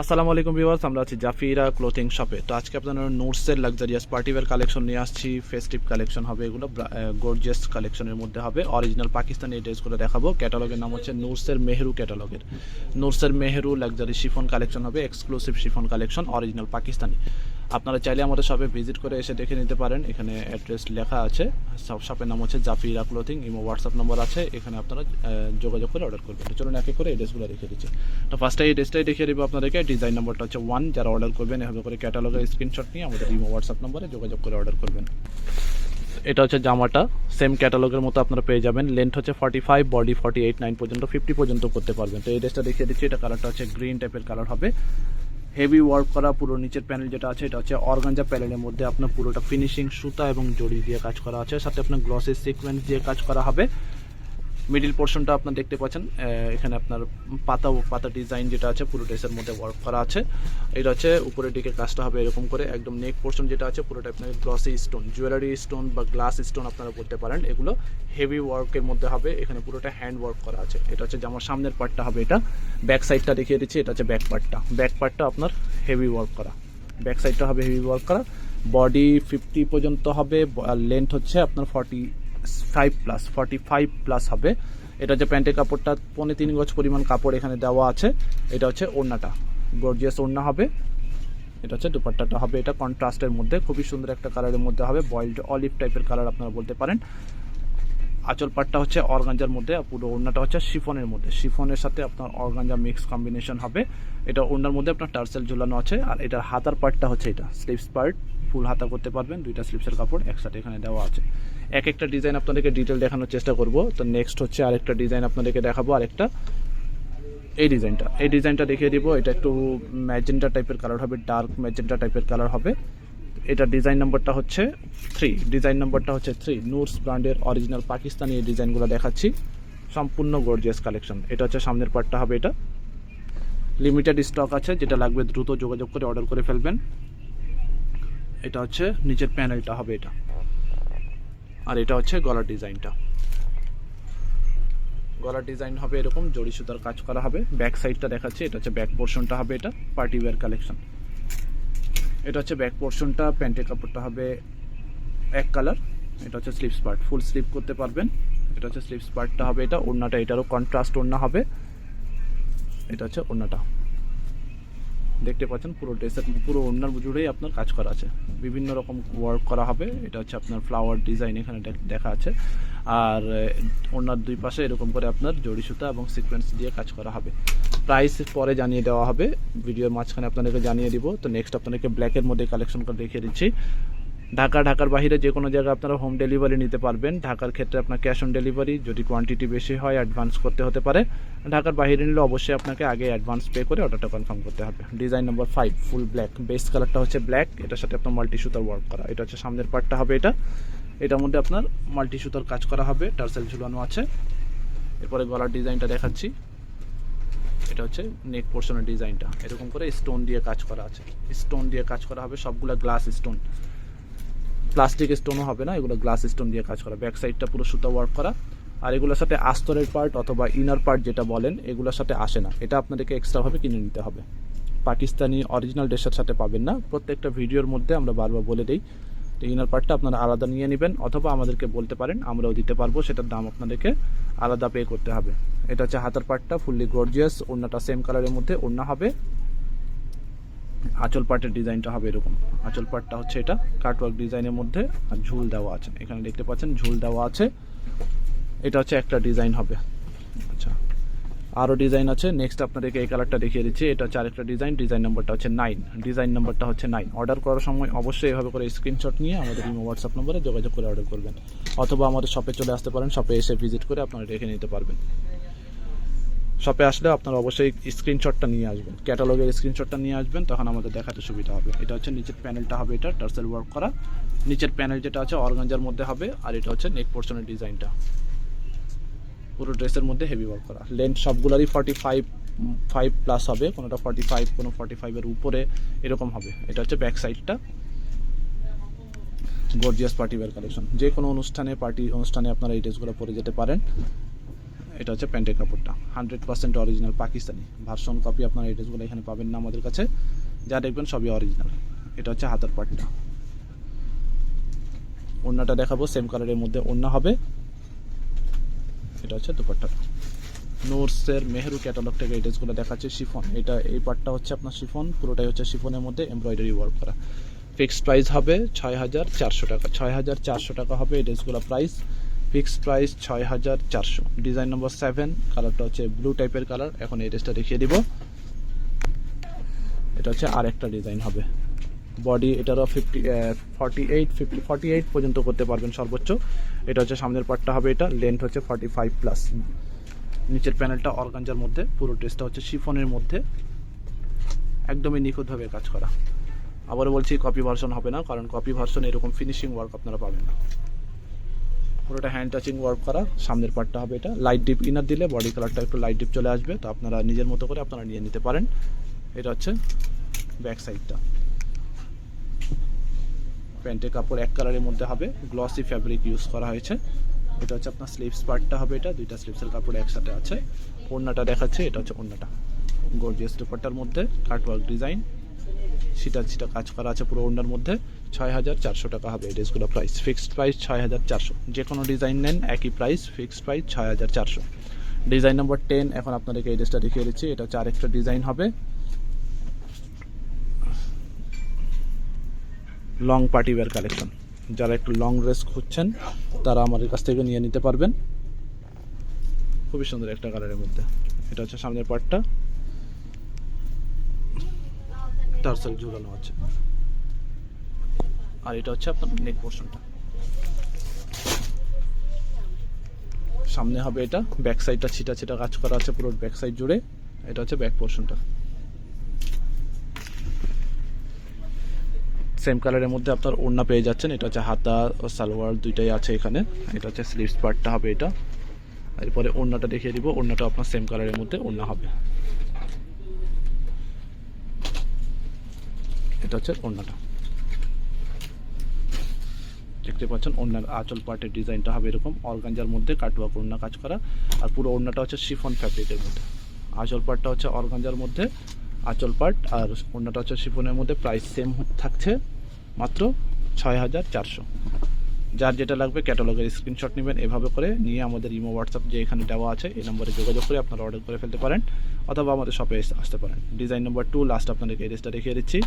আসসালামু আলাইকুম ভিউয়ার্স, আমরা আছি জাফিরা ক্লোথিং শপে তো আজকে আপনাদের নোটসের লাক্সারিয়াস পার্টিওয়ার কালেকশন নিয়ে আসছি ফেস্টিভ কালেকশন হবে এগুলো গর্জিয়াস কালেকশনের মধ্যে হবে। অরিজিনাল পাকিস্তানি ড্রেসগুলো দেখাবো। ক্যাটালগের নাম হচ্ছে নোটসের মেহরু ক্যাটালগের নোটসের মেহরু লাক্সারি শিফন কালেকশন হবে exclusive chiffon collection original Pakistani. আপনারা চাইলে আমাদের শপে ভিজিট করে এসে দেখে নিতে পারেন। এখানে অ্যাড্রেস লেখা আছে। শপের নাম হচ্ছে Zafira clothing imo WhatsApp number আছে। এখানে আপনারা যোগাযোগ করে অর্ডার করবেন। চলুন এক করে এই ড্রেসগুলো রেখে দিচ্ছি। তো ফার্স্টে এই ড্রেসটাই দেখিয়ে দেবো আপনাদেরকে। ডিজাইন নাম্বারটা হচ্ছে ওয়ান যারা অর্ডার করবেন, এভাবে করে ক্যাটালগের স্ক্রিনশট নিয়ে আমাদের ইমো হোয়াটসঅ্যাপ নম্বরে যোগাযোগ করে অর্ডার করবেন। এটা হচ্ছে জামাটা। সেম ক্যাটালগের মতো আপনারা পেয়ে যাবেন। লেন্থ হচ্ছে forty five body forty eight nine পর্যন্ত ফিফটি পর্যন্ত করতে পারবেন। তো এই ড্রেসটা দেখিয়ে দিচ্ছি। এটা কালারটা হচ্ছে গ্রিন টাইপের কালার হবে। হেভি ওয়ার্ক করা পুরো নিচের প্যানেল যেটা আছে, এটা হচ্ছে অর্গানজা প্যানেলের মধ্যে আপনার পুরোটা ফিনিশিং সুতা এবং জড়ি দিয়ে কাজ করা আছে। সাথে আপনার গ্লসের সিকোয়েন্স দিয়ে কাজ করা হবে। মিডিল পোর্শনটা আপনার দেখতে পাচ্ছেন। এখানে আপনার পাতা পাতা ডিজাইন যেটা আছে, পুরো ড্রেসের মধ্যে ওয়ার্ক করা আছে। এটা হচ্ছে উপরের দিকে কাজটা হবে এরকম করে, একদম নেক পোর্শন যেটা আছে, পুরোটা আপনার গ্লসি স্টোন জুয়েলারি স্টোন বা গ্লাস স্টোন আপনারা বলতে পারেন। এগুলো হেভি ওয়ার্কের মধ্যে হবে, এখানে পুরোটা হ্যান্ড ওয়ার্ক করা আছে। এটা হচ্ছে জামার সামনের পার্টটা হবে এটা। ব্যাক সাইডটা দেখিয়ে দিচ্ছি, এটা হচ্ছে ব্যাক পার্টটা ব্যাক পার্টটা আপনার হেভি ওয়ার্ক করা। ব্যাক সাইডটা হবে হেভি ওয়ার্ক করা। বডি ফিফটি পর্যন্ত হবে লেন্থ হচ্ছে আপনার forty five plus forty five plus হবে। এটা হচ্ছে প্যান্টের কাপড়টা পনেরো তিন গজ পরিমাণ কাপড় এখানে দেওয়া আছে, এটা হচ্ছে ওড়নাটা। গর্জিয়াস ওড়না হবে। এটা হচ্ছে দুপাট্টাটা হবে। এটা কন্ট্রাস্টের মধ্যে, খুবই সুন্দর একটা কালারের মধ্যে হবে। বয়েলড অলিভ টাইপের কালার আপনারা বলতে পারেন। আঁচল পাটটা হচ্ছে অর্গাঞ্জার মধ্যে, আর পুরো ওড়নাটা হচ্ছে শিফনের মধ্যে। শিফনের সাথে আপনার অর্গাঞ্জা মিক্স কম্বিনেশন হবে। এটা ওড়নার মধ্যে আপনার টার্সেল ঝুলানো আছে, আর এটার হাতার পার্টটা হচ্ছে এটা স্লিভস পার্ট ফুল হাতা করতে পারবেন, দুইটা স্লিপসের কাপড় একসাথে এখানে দেওয়া আছে। এক একটা ডিজাইন আপনাদেরকে ডিটেল দেখানোর চেষ্টা করব। তো নেক্সট হচ্ছে আরেকটা ডিজাইন আপনাদেরকে দেখাবো, আরেকটা এই ডিজাইনটা এই ডিজাইনটা দেখিয়ে দিব, এটা একটু ম্যাজেন্টা টাইপের কালার হবে ডার্ক ম্যাজেন্টা টাইপের কালার হবে। এটা ডিজাইন নাম্বারটা হচ্ছে থ্রি ডিজাইন নাম্বারটা হচ্ছে থ্রি নুরস ব্র্যান্ডের অরিজিনাল পাকিস্তানি এই ডিজাইনগুলো দেখাচ্ছি। সম্পূর্ণ গর্জিয়াস কালেকশন এটা হচ্ছে সামনের পার্টটা হবে এটা। লিমিটেড স্টক আছে, যেটা লাগবে দ্রুত যোগাযোগ করে অর্ডার করে ফেলবেন। এটা হচ্ছে নিচের প্যানেলটা হবে এটা। আর এটা হচ্ছে গলার ডিজাইনটা গলার ডিজাইন হবে এরকম, জড়ি সুতার কাজ করা হবে। ব্যাক সাইডটা দেখাচ্ছে, এটা হচ্ছে ব্যাক পোর্শনটা হবে এটা পার্টি ওয়্যার কালেকশন এটা হচ্ছে ব্যাক পোর্শনটা প্যান্টের কাপড়টা হবে এক কালার এটা হচ্ছে স্লিপস পার্ট ফুল স্লিপ করতে পারবেন, এটা হচ্ছে স্লিপস পার্টটা হবে এটা, ওড়নাটা এটারও কন্ট্রাস্ট ওড়না হবে। এটা হচ্ছে ওড়নাটা। দেখতে পাচ্ছেন, পুরো ড্রেসের পুরো ওড়নার জুড়েই আপনার কাজ করা আছে। বিভিন্ন রকম ওয়ার্ক করা হবে, এটা হচ্ছে আপনার ফ্লাওয়ার ডিজাইন এখানে দেখা আছে। আর ওনার দুই পাশে এরকম করে আপনার জড়ি সুতা এবং সিকোয়েন্স দিয়ে কাজ করা হবে। প্রাইস পরে জানিয়ে দেওয়া হবে ভিডিওর মাঝখানে আপনাদেরকে জানিয়ে দিব। তো নেক্সট আপনাদেরকে ব্ল্যাকের মধ্যে কালেকশন করে দেখিয়ে দিচ্ছি। ঢাকা, ঢাকার বাইরে যে কোনো জায়গায় আপনারা হোম ডেলিভারি নিতে পারবেন। ঢাকার ক্ষেত্রে আপনার ক্যাশ অন ডেলিভারি যদি কোয়ান্টিটি বেশি হয় অ্যাডভান্স করতে হতে পারে। ঢাকার বাইরে নিলে অবশ্যই আপনাকে আগে অ্যাডভান্স পে করে অর্ডারটা কনফার্ম করতে হবে। Design number five full black base কালারটা হচ্ছে ব্ল্যাক এটার সাথে আপনার মাল্টি সুতার ওয়ার্ক করা। এটা হচ্ছে সামনের পার্টটা হবে এটা। এটার মধ্যে আপনার মাল্টি সুতার কাজ করা হবে। টার্সেল ঝুলানো আছে। এরপরে গলার ডিজাইনটা দেখাচ্ছি। এটা হচ্ছে নেক পোর্শনের ডিজাইনটা। এরকম করে স্টোন দিয়ে কাজ করা আছে। স্টোন দিয়ে কাজ করা হবে। সবগুলো গ্লাস স্টোন প্লাস্টিক স্টোনও হবে না, এগুলো গ্লাস স্টোন দিয়ে কাজ করা। ব্যাক সাইডটা পুরো সুতা ওয়ার্ক করা। আর এগুলোর সাথে আস্তরের পার্ট অথবা ইনার পার্ট যেটা বলেন, এগুলোর সাথে আসে না। এটা আপনাদেরকে এক্সট্রাভাবে কিনে নিতে হবে। পাকিস্তানি অরিজিনাল ড্রেসের সাথে পাবেন না। প্রত্যেকটা ভিডিওর মধ্যে আমরা বারবার বলে দিই তো ইনার পার্টটা আপনারা আলাদা নিয়ে নেবেন, অথবা আমাদেরকে বলতে পারেন, আমরাও দিতে পারব, সেটার দাম আপনাদেরকে আলাদা পে করতে হবে। এটা হচ্ছে হাতার পার্টটা, ফুললি গর্জিয়াস, ওড়নাটা সেম কালারের মধ্যে, ওড়না হবে। আঁচল পাটের ডিজাইনটা হবে এরকম। আঁচল পাটটা হচ্ছে এটা। কাটওয়ার্ক ডিজাইনের মধ্যে আর ঝুল দেওয়া আছে। এখানে দেখতে পাচ্ছেন ঝুল দেওয়া আছে। এটা হচ্ছে একটা ডিজাইন হবে। আচ্ছা। আরও ডিজাইন আছে। নেক্সট আপনাদেরকে এই কালারটা দেখিয়ে দিচ্ছি। এটা হচ্ছে আরেকটা ডিজাইন। ডিজাইন নাম্বারটা হচ্ছে নাইন ডিজাইন নাম্বারটা হচ্ছে নাইন অর্ডার করার সময় অবশ্যই এভাবে করে স্ক্রিনশট নিয়ে আমাদের ইমো হোয়াটসঅ্যাপ নম্বরে যোগাযোগ করে অর্ডার করবেন। অথবা আমাদের শপে চলে আসতে পারেন। শপে এসে ভিজিট করে আপনারা রেখে নিতে পারবেন। শপে আসলে আপনারা অবশ্যই স্ক্রিনশটটা নিয়ে আসবেন। ক্যাটালগের স্ক্রিনশটটা নিয়ে আসবেন, তখন আমাদের দেখাতে সুবিধা হবে। এটা হচ্ছে নিচের প্যানেলটা হবে এটা টার্সেল ওয়ার্ক করা। নিচের প্যানেল যেটা আছে অর্গাঞ্জার মধ্যে হবে, আর এটা হচ্ছে নেক পোর্শনের ডিজাইনটা পুরো ড্রেসের মধ্যে হেভি ওয়ার্ক করা। লেন্থ সবগুলোরই ফর্টি ফাইভ ফাইভ প্লাস হবে, কোনোটা ফর্টি ফাইভ কোনো ফর্টি ফাইভের উপরে এরকম হবে। এটা হচ্ছে ব্যাক সাইডটা গর্জিয়াস পার্টি ওয়্যার কালেকশন যে কোনো অনুষ্ঠানে পার্টি অনুষ্ঠানে আপনারা এই ড্রেসগুলো পরে যেতে পারেন। এটা হচ্ছে প্যান্টের কাপড়টা। Hundred percent original Pakistani. Version copy আপনার এই ড্রেসগুলো এখানে পাবেন না আমাদের কাছে। যা দেখবেন সবই অরিজিনাল এটা হচ্ছে হাতার পাটটা। ওড়নাটা দেখাবো সেম কালারের মধ্যে ওড়না হবে। এটা হচ্ছে দুপাট্টা। নোটসের মেহরু ক্যাটালগ থেকে এই ড্রেসগুলো দেখাচ্ছে শিফন। এটা, এই পার্টটা হচ্ছে আপনার শিফন। পুরোটাই হচ্ছে শিফনের মধ্যে এমব্রয়ডারি ওয়ার্ক করা। ফিক্সড প্রাইস হবে ছয় হাজার চারশো টাকা। ছয় হাজার চারশো টাকা হবে এই ড্রেসগুলো প্রাইস ফিক্সড প্রাইস ছয় হাজার চারশো। ডিজাইন নম্বর সেভেন, কালারটা হচ্ছে ব্লু টাইপের কালার। এখন এই ড্রেসটা দেখিয়ে দিব। এটা হচ্ছে আর একটা ডিজাইন হবে। বডি এটারও fifty forty eight fifty forty eight পর্যন্ত করতে পারবেন সর্বোচ্চ। এটা হচ্ছে সামনের পার্টটা হবে এটা। লেন্থ হচ্ছে ফর্টি ফাইভ প্লাস নিচের প্যানেলটা অর্গানজার মধ্যে। পুরো ড্রেসটা হচ্ছে শিফনের মধ্যে। একদমই নিখুঁতভাবে কাজ করা। আবারও বলছি কপি ভার্সন হবে না, কারণ কপি ভার্সন এরকম ফিনিশিং ওয়ার্ক আপনারা পাবেন না। পুরোটা হ্যান্ড টাচিং ওয়ার্ক করা, সামনের পার্টটা হবে এটা। লাইট ডিপ ইনার দিলে বডি কালারটা একটু লাইট ডিপ চলে আসবে, তো আপনারা নিজের মতো করে আপনারা নিয়ে নিতে পারেন। এটা হচ্ছে ব্যাক সাইডটা প্যান্টের কাপড় এক কালারের মধ্যে হবে গ্লসি ফ্যাব্রিক ইউজ করা হয়েছে। এটা হচ্ছে আপনার স্লিভস পার্টটা হবে এটা, দুইটা স্লিভসের কাপড় একসাথে আছে। ওড়নাটা দেখাচ্ছে, এটা হচ্ছে ওড়নাটা। গর্জিয়াস দুপাট্টার মধ্যে কাটওয়ার্ক ডিজাইন সেটা সেটা কাজ করা আছে পুরো ওড়নার মধ্যে। ছয় হাজার চারশো টাকা হবে ড্রেসগুলো প্রাইস ফিক্সড প্রাইস ছয় হাজার চারশো। যে কোনো ডিজাইন নেন, একই প্রাইস ফিক্সড প্রাইস ছয় হাজার চারশো। ডিজাইন নম্বর টেন এখন আপনাদেরকে এই ড্রেসটা দেখিয়ে দিচ্ছি। এটা হচ্ছে আরেকটা ডিজাইন হবে। লং পার্টি ওয়্যার কালেকশন যারা একটু লং ড্রেস খুঁজছেন, তারা আমাদের কাছ থেকে নিয়ে নিতে পারবেন। খুবই সুন্দর একটা কালারের মধ্যে। এটা হচ্ছে সামনের পার্টটা টার্সেল ঝুলানো আছে। আর এটা হচ্ছে আপনার নেক পোর্শনটা সামনে হবে এটা ব্যাক সাইডটা ছিটা ছিটা কাজ করা আছে পুরো ব্যাক সাইড জুড়ে। এটা হচ্ছে ব্যাক পোর্শনটা সেম কালারের মধ্যে আপনার ওড়না পেয়ে যাচ্ছেন, এটা হচ্ছে হাতা ও সালোয়ার দুইটাই আছে এখানে। এটা হচ্ছে স্লিভস পার্টটা হবে এটা। এরপরে ওড়নাটা দেখিয়ে দিব, ওড়নাটা আপনার সেম কালারের মধ্যে ওড়না হবে। এটা হচ্ছে ওড়নাটা। দেখতে পাচ্ছেন, ওড়নার আঁচল পার্টের ডিজাইনটা হবে এরকম। অর্গানজার মধ্যে কাটুয়া ওড়না কাজ করা। আর পুরো ওড়নাটা হচ্ছে শিফন ফ্যাব্রিকের মধ্যে। আঁচল পার্টটা হচ্ছে অর্গানজার মধ্যে আঁচল পার্ট আর ওড়নাটা হচ্ছে শিফনের মধ্যে প্রাইস সেম থাকছে মাত্র ছয় হাজার চারশো। যার যেটা লাগবে ক্যাটালগের স্ক্রিনশট নেবেন, এভাবে করে নিয়ে আমাদের ইমো হোয়াটসঅ্যাপ যে এখানে দেওয়া আছে, এই নম্বরে যোগাযোগ করে আপনারা অর্ডার করে ফেলতে পারেন, অথবা আমাদের শপে আসতে পারেন। ডিজাইন নম্বর টু লাস্ট আপনাদেরকে এই ড্রেসটা দেখিয়ে দিচ্ছি।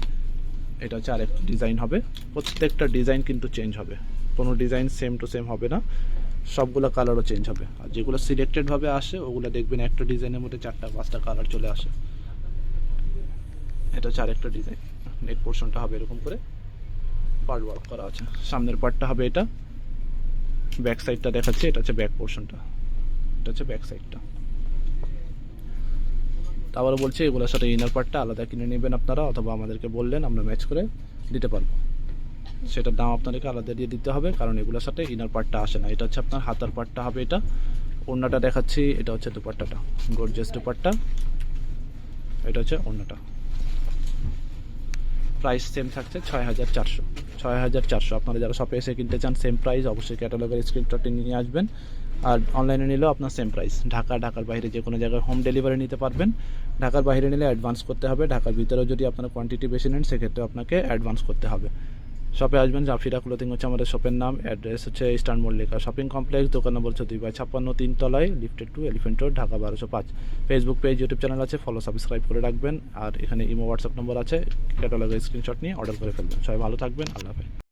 এটা হচ্ছে আরেকটা ডিজাইন হবে। প্রত্যেকটা ডিজাইন কিন্তু চেঞ্জ হবে। কোনো ডিজাইন সেম টু সেম হবে না। সবগুলো কালারও চেঞ্জ হবে। আর যেগুলো সিলেক্টেডভাবে আসে, ওগুলো দেখবেন একটা ডিজাইনের মধ্যে চারটা, পাঁচটা কালার চলে আসে। এটা হচ্ছে আরেকটা ডিজাইন নেক পোর্শনটা হবে এরকম করে। পার্ট ওয়ার্ক করা আছে। সামনের পার্টটা হবে এটা। ব্যাক সাইডটা দেখাচ্ছে। এটা হচ্ছে ব্যাক পোর্শনটা এটা হচ্ছে ব্যাক সাইডটা আবারও বলছি, এগুলোর সাথে ইনার পার্টটা আলাদা কিনে নেবেন আপনারা, অথবা আমাদেরকে বললেন, আমরা ম্যাচ করে দিতে পারব। সেটার দাম আপনাদেরকে আলাদা দিয়ে দিতে হবে, কারণ এগুলোর সাথে ইনার পার্টটা আসে না। এটা হচ্ছে আপনার হাতার পার্টটা হবে এটা। ওড়নাটা দেখাচ্ছি, এটা হচ্ছে দুপাট্টাটা। গর্জিয়াস দুপাট্টা। এটা হচ্ছে ওড়নাটা। প্রাইস সেম থাকছে ছয় হাজার চারশো। ছয় হাজার চারশো। আপনারা যারা শপে এসে কিনতে চান সেম প্রাইস অবশ্যই ক্যাটালগের স্ক্রিনশটটি নিয়ে আসবেন। আর অনলাইনে নিলেও আপনার সেম প্রাইস ঢাকা, ঢাকার বাইরে যে কোনো জায়গায় হোম ডেলিভারি নিতে পারবেন। ঢাকার বাইরে নিলে অ্যাডভান্স করতে হবে। ঢাকার ভিতরেও যদি আপনার কোয়ান্টিটি বেশি নেন সেক্ষেত্রে আপনাকে অ্যাডভান্স করতে হবে। শপে আসবেন, জাফিরা ক্লোথিং হচ্ছে আমাদের শপের নাম। অ্যাড্রেস হচ্ছে ইস্টার্ন মল্লিকা শপিং কমপ্লেক্স দোকান নম্বর হচ্ছে দুই বাই ছাপ্পান্ন তিনতলায় lifted two Elephant Road Dhaka বারোশো পাঁচ। ফেসবুক পেজ ইউটিউব চ্যানেল আছে ফলো সাবস্ক্রাইব করে রাখবেন। আর এখানে ইমো হোয়াটসঅ্যাপ নম্বর আছে। ক্যাটালগের স্ক্রিনশট নিয়ে অর্ডার করে ফেলবেন। সবাই ভালো থাকবেন, আল্লাহ হাফেজ।